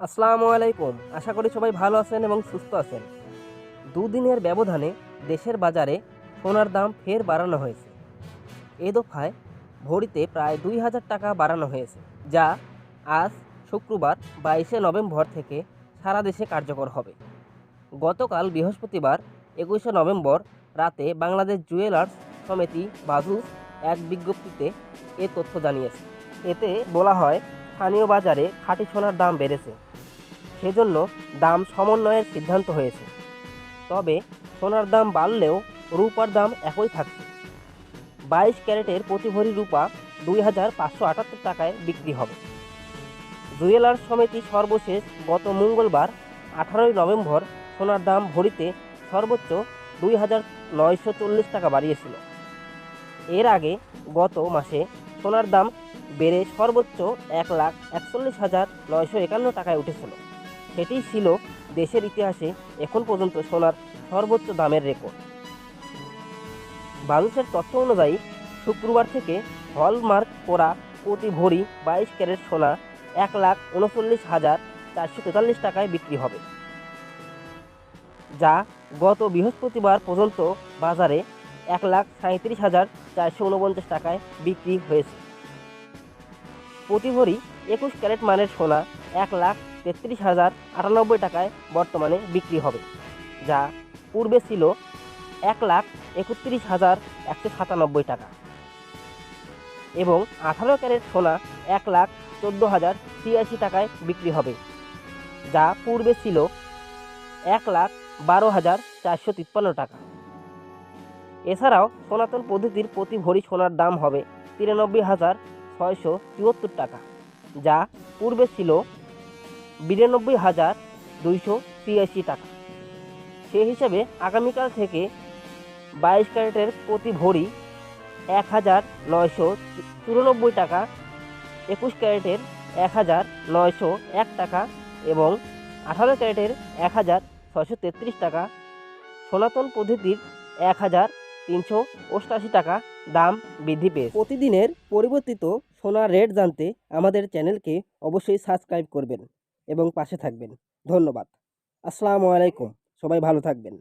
আসসালামু আলাইকুম। আশা করি সবাই ভালো আছেন এবং সুস্থ আছেন। দুদিনের ব্যবধানে দেশের বাজারে সোনার দাম ফের বাড়ানো হয়েছে। এ দফায় ভরিতে প্রায় দুই হাজার টাকা বাড়ানো হয়েছে, যা আজ শুক্রবার বাইশে নভেম্বর থেকে সারা দেশে কার্যকর হবে। গতকাল বৃহস্পতিবার একুশে নভেম্বর রাতে বাংলাদেশ জুয়েলার্স সমিতি বাজুস এক বিজ্ঞপ্তিতে এ তথ্য জানিয়েছে। এতে বলা হয় স্থানীয় বাজারে খাঁটি সোনার দাম বেড়েছে। সেজন্য দাম সমন্বয়ের সিদ্ধান্ত হয়েছে। তবে সোনার দাম বাড়লেও রূপার দাম একই থাকছে। বাইশ ক্যারেটের প্রতি ভরি রূপা দুই হাজার পাঁচশো আটাত্তর টাকায় বিক্রি হবে। জুয়েলার্স সমিতি সর্বশেষ গত মঙ্গলবার আঠারোই নভেম্বর সোনার দাম ভরিতে সর্বোচ্চ দুই হাজার নয়শো চল্লিশ টাকা বাড়িয়েছিল। এর আগে গত মাসে সোনার দাম বেড়ে সর্বোচ্চ এক লাখ একচল্লিশ হাজার নয়শো একান্ন টাকায় উঠেছিল। সেটি ছিল দেশের ইতিহাসে এখন পর্যন্ত সোনার সর্বোচ্চ দামের রেকর্ড। বালুসের তথ্য অনুযায়ী, শুক্রবার থেকে হলমার্ক করা প্রতি ভরি বাইশ ক্যারেট সোনা এক লাখ উনচল্লিশ হাজার চারশো তেতাল্লিশ টাকায় বিক্রি হবে, যা গত বৃহস্পতিবার পর্যন্ত বাজারে এক লাখ সাঁত্রিশ হাজার চারশো উনপঞ্চাশ টাকায় বিক্রি হয়েছে। প্রতি ভরি একুশ ক্যারেট মানের সোনা এক লাখ তেত্রিশ হাজার আটানব্বই টাকায় বর্তমানে বিক্রি হবে, যা পূর্বে ছিল এক লাখ একত্রিশ হাজার একশো সাতানব্বই টাকা এবং আঠারো ক্যারেট সোনা এক লাখ চোদ্দ হাজার ছিয়াশি টাকায় বিক্রি হবে, যা পূর্বে ছিল এক লাখ বারো হাজার চারশো তিপ্পান্ন টাকা। এছাড়াও সনাতন পদ্ধতির প্রতি ভরি সোনার দাম হবে তিরানব্বই হাজার ছয়শো চুয়াত্তর টাকা, যা পূর্বে ছিল বিরানব্বই হাজার দুইশো তিরাশি টাকা। সেই হিসাবে আগামীকাল থেকে বাইশ ক্যারেটের প্রতি ভরি এক হাজার নয়শো চুরানব্বই টাকা, একুশ ক্যারেটের এক হাজার নয়শো এক টাকা এবং আঠারো ক্যারেটের এক হাজার ছয়শো তেত্রিশ টাকা সনাতন পদ্ধতির এক হাজার তিনশো অষ্টাশি টাকা দাম বৃদ্ধি পেয়েছে। প্রতিদিনের পরিবর্তিত সোনার রেট জানতে আমাদের চ্যানেলকে অবশ্যই সাবস্ক্রাইব করবেন এবং পাশে থাকবেন। ধন্যবাদ। আসসালামু আলাইকুম। সবাই ভালো থাকবেন।